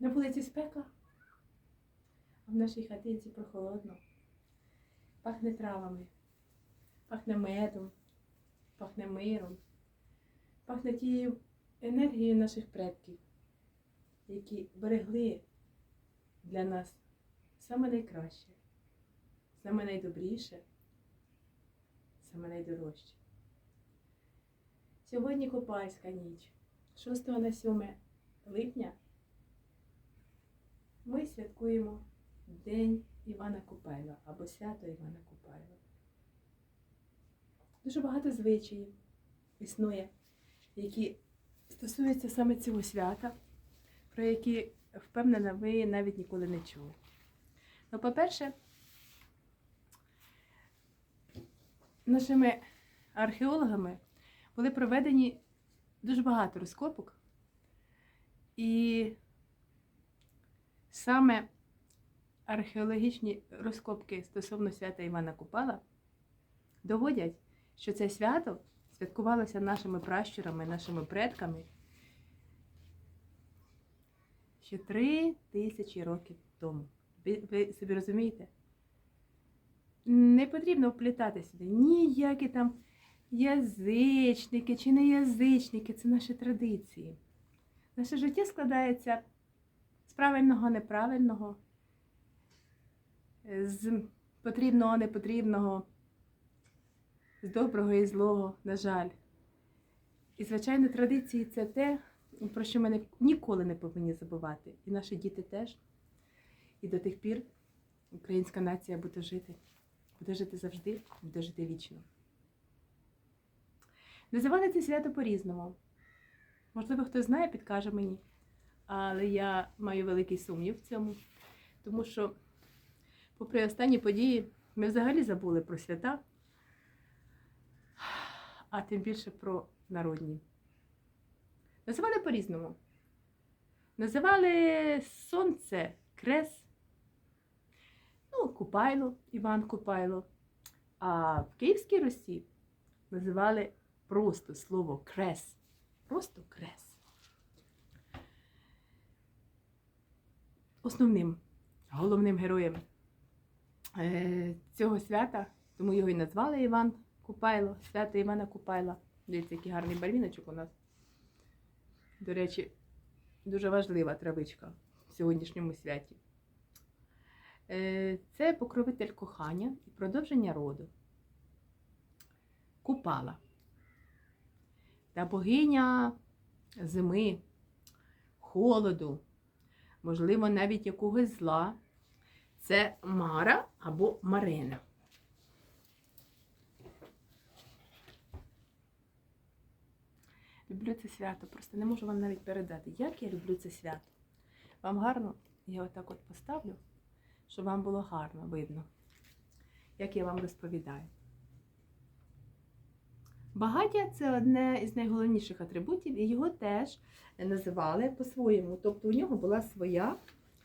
На вулиці спека, а в нашій хатинці прохолодно. Пахне травами, пахне медом, пахне миром, пахне тією енергією наших предків, які берегли для нас саме найкраще, саме найдобріше, саме найдорожче. Сьогодні Копальська ніч, 6 на 7 липня. Ми святкуємо День Івана Купайла або свято Івана Купайла. Дуже багато звичаїв існує, які стосуються саме цього свята, про які, впевнена, ви навіть ніколи не чули. Ну, по-перше, нашими археологами були проведені дуже багато розкопок. І саме археологічні розкопки стосовно свята Івана Купала доводять, що це свято святкувалося нашими пращурами, нашими предками ще три тисячі років тому. Ви, собі розумієте? Не потрібно вплітати сюди ніякі там язичники чи не язичники, це наші традиції. Наше життя складається правильного, неправильного, з потрібного, непотрібного, з доброго і злого, на жаль. І, звичайно, традиції це те, про що ми ніколи не повинні забувати. І наші діти теж. І до тих пір українська нація буде жити. Буде жити завжди, буде жити вічно. Називали це свято по-різному. Можливо, хтось знає, підкаже мені. Але я маю великий сумнів в цьому, тому що, попри останні події, ми взагалі забули про свята, а тим більше про народні. Називали по-різному. Називали сонце, крес, ну, Купайло, Іван Купайло. А в Київській Русі називали просто слово крес. Просто крес. Основним, головним героєм е, цього свята, тому його і назвали Іван Купайло, свято Івана Купайла. Дивіться, який гарний барвіночок у нас. До речі, дуже важлива травичка в сьогоднішньому святі. Е, Це покровитель кохання і продовження роду. Купала. Та богиня зими, холоду, можливо, навіть якогось зла. Це Мара або Марина. Люблю це свято, просто не можу вам навіть передати, як я люблю це свято. Вам гарно? Я отак от поставлю, щоб вам було гарно видно, як я вам розповідаю. Багаття це одне із найголовніших атрибутів, і його теж називали по-своєму. Тобто у нього була своя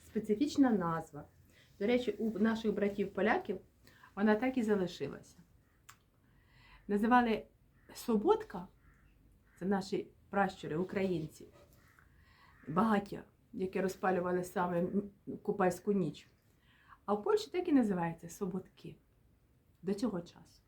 специфічна назва. До речі, у наших братів-поляків вона так і залишилася. Називали Соботка, це наші пращури, українці, багаття, яке розпалювали саме купальську ніч. А в Польщі так і називається Соботки до цього часу.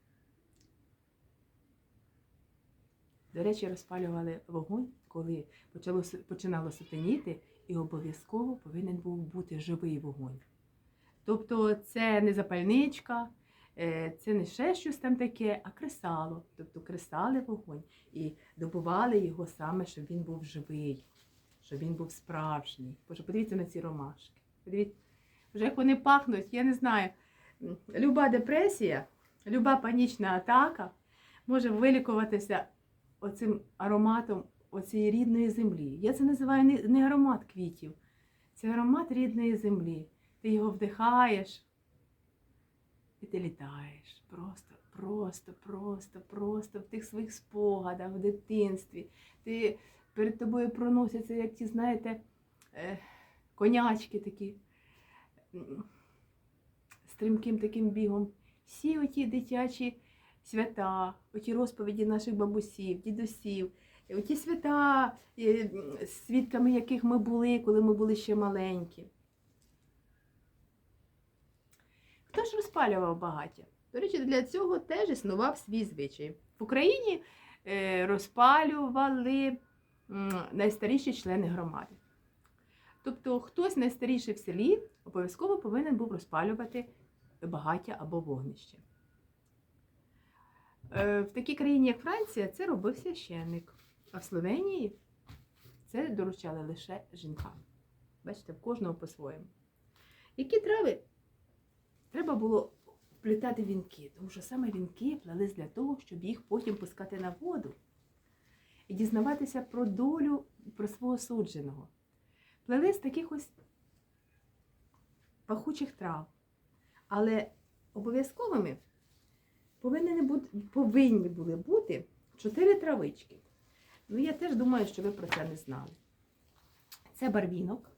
До речі, розпалювали вогонь, коли почало, починало сутеніти, і обов'язково повинен був бути живий вогонь. Тобто це не запальничка, е, це не ще щось там таке, а кресало. Тобто кресали вогонь і добували його саме, щоб він був живий, щоб він був справжній. Боже, подивіться на ці ромашки. Подивіться, вже як вони пахнуть, я не знаю. Люба депресія, люба панічна атака може вилікуватися оцим ароматом оцієї рідної землі. Я це називаю не, аромат квітів, це аромат рідної землі. Ти його вдихаєш і ти літаєш. Просто, просто, просто, просто в тих своїх спогадах, в дитинстві. Ти перед тобою проносяться, як ті, знаєте, е, конячки такі стрімким таким бігом. Всі оті дитячі свята, оті розповіді наших бабусів, дідусів, І Ті свята, е, свідками яких ми були, коли ми були ще маленькі. Хто ж розпалював багаття? До речі, для цього теж існував свій звичай. В Україні е, розпалювали найстаріші члени громади. Тобто хтось найстаріший в селі обов'язково повинен був розпалювати багаття або вогнище. Е, В такій країні, як Франція, це робив священник, а в Словенії це доручали лише жінкам. Бачите, в кожного по-своєму. Які трави треба було плітати вінки, тому що саме вінки плелись для того, щоб їх потім пускати на воду і дізнаватися про долю про свого судженого. Плели з таких ось пахучих трав. Але обов'язковими повинні, бути, повинні були бути чотири травички. Ну, я теж думаю, що ви про це не знали. Це барвінок,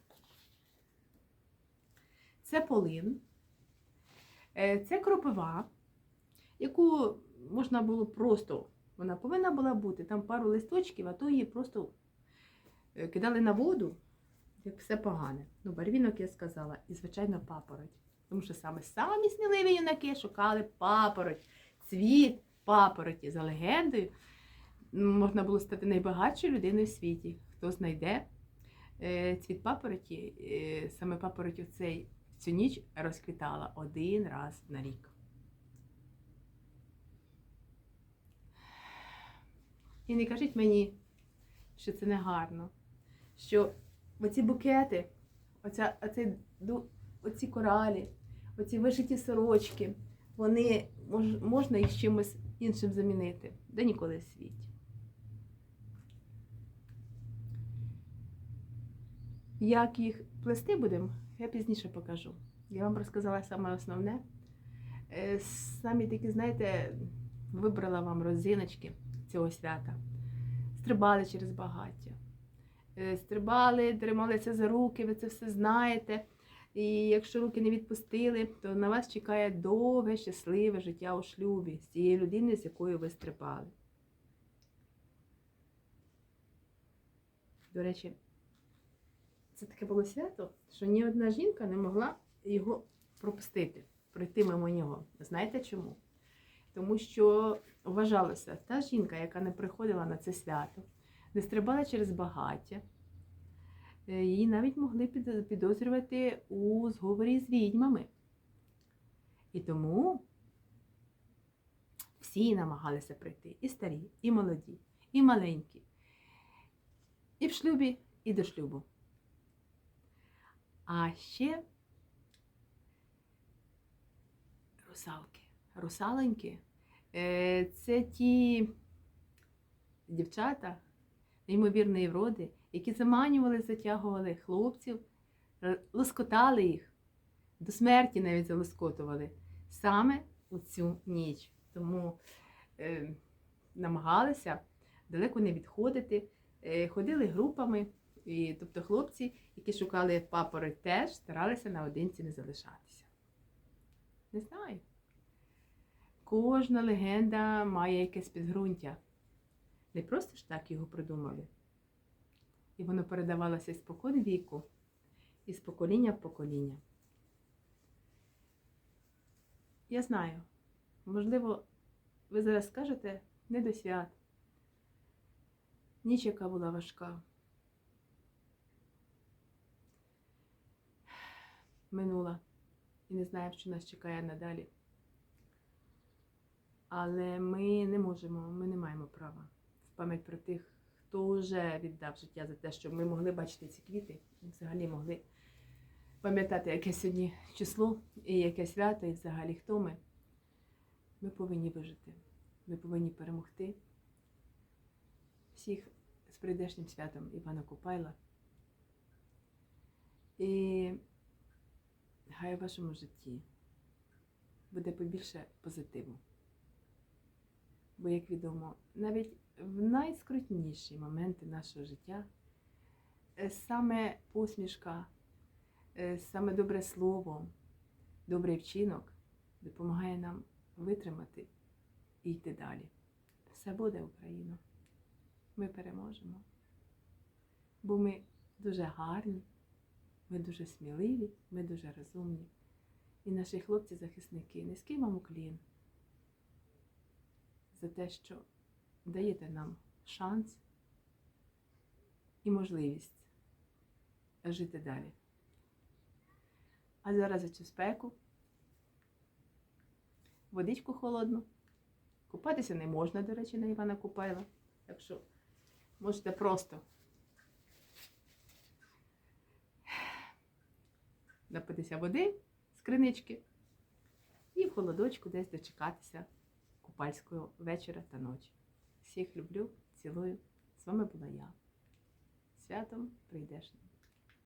це полин, е, це кропива, яку можна було просто, вона повинна була бути, там пару листочків, а то її просто е, кидали на воду, як все погане. Ну, барвінок я сказала, і, звичайно, папороть. Тому що саме самі сміливі юнаки шукали папороть, цвіт папороті. За легендою, можна було стати найбагатшою людиною в світі. Хто знайде е, цвіт папороті, е, саме папороть цей, цю ніч розквітала один раз на рік. І не кажіть мені, що це не гарно, що оці букети, оця, оцей, оці коралі, оці вишиті сорочки, вони мож, можна їх чимось іншим замінити, де ніколи в світі. Як їх плести будемо, я пізніше покажу. Я вам розказала саме основне. Е, Самі такі, знаєте, вибрала вам розиночки цього свята. Стрибали через багаття. Е, Стрибали, трималися за руки, ви це все знаєте. І якщо руки не відпустили, то на вас чекає довге, щасливе життя у шлюбі з цією людиною, з якою ви стрибали. До речі, це таке було свято, що ні одна жінка не могла його пропустити, пройти мимо нього. Знаєте чому? Тому що вважалося, та жінка, яка не приходила на це свято, не стрибала через багаття, її навіть могли підозрювати у зговорі з відьмами. І тому всі намагалися прийти, і старі, і молоді, і маленькі, і в шлюбі, і до шлюбу. А ще русалки. Русаленьки е, це ті дівчата неймовірної вроди, які заманювали, затягували хлопців, лоскотали їх, до смерті навіть залоскотували саме у цю ніч. Тому е, намагалися далеко не відходити, е, ходили групами. І, тобто хлопці, які шукали папороть, теж старалися наодинці не залишатися. Не знаю. Кожна легенда має якесь підґрунтя. Не просто ж так його придумали. І воно передавалося з покон віку, і з покоління в покоління. Я знаю, можливо, ви зараз скажете не до свят. Ніч, яка була важка. Минула. І не знаємо, що нас чекає надалі. Але ми не можемо, ми не маємо права в пам'ять про тих, хто вже віддав життя за те, щоб ми могли бачити ці квіти, і взагалі могли пам'ятати, яке сьогодні число і яке свято, і взагалі хто ми. Ми повинні вижити. Ми повинні перемогти всіх з прийдешнім святом Івана Купайла. І хай у вашому житті буде побільше позитиву. Бо, як відомо, навіть в найскрутніші моменти нашого життя е, саме посмішка, е, саме добре слово, добрий вчинок допомагає нам витримати і йти далі. Все буде Україна! ми переможемо. Бо ми дуже гарні, ми дуже сміливі, ми дуже розумні. І наші хлопці-захисники, низький вам уклін за те, що даєте нам шанс і можливість жити далі. А зараз за цю спеку, водичку холодну. Купатися не можна, до речі, на Івана Купайла. Так що можете просто напитися води з кринички і в холодочку десь дочекатися купальського вечора та ночі. Всіх люблю, цілую. З вами була я. Святом прийдешнім.